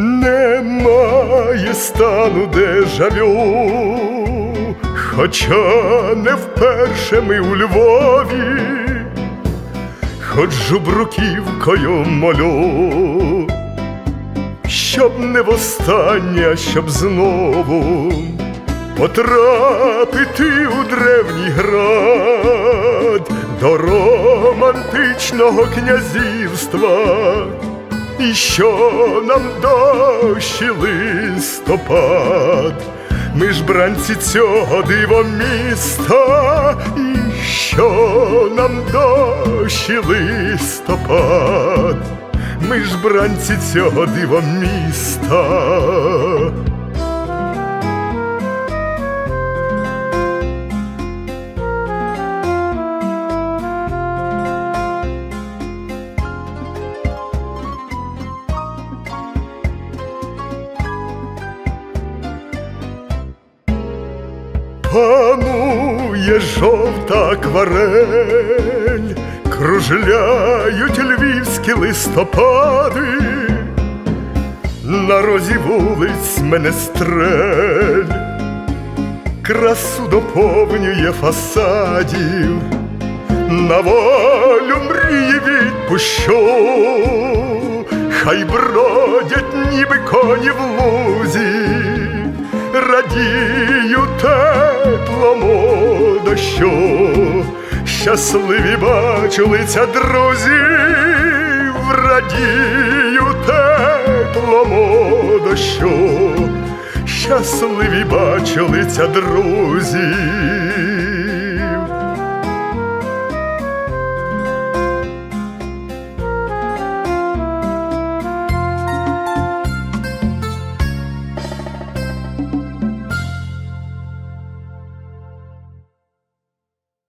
немає стану дежавю, хоча не вперше ми у Львові, ходжу бруківкою молю, щоб не востаннє, щоб знову потрапити у древній град до романтичного князівства, і що нам дощі листопад, ми ж бранці цього диво міста, і що нам дощі листопад, ми ж бранці цього диво міста. Панує жовта акварель, кружляють львівські листопади, на розі вулиць менестрель, красу доповнює фасадів, на волю мрії відпущу, хай бродять, ніби коні в лузі радію теплому дощу, щасливі бачу лиця друзів, радію теплому дощу, щасливі бачу лиця друзів.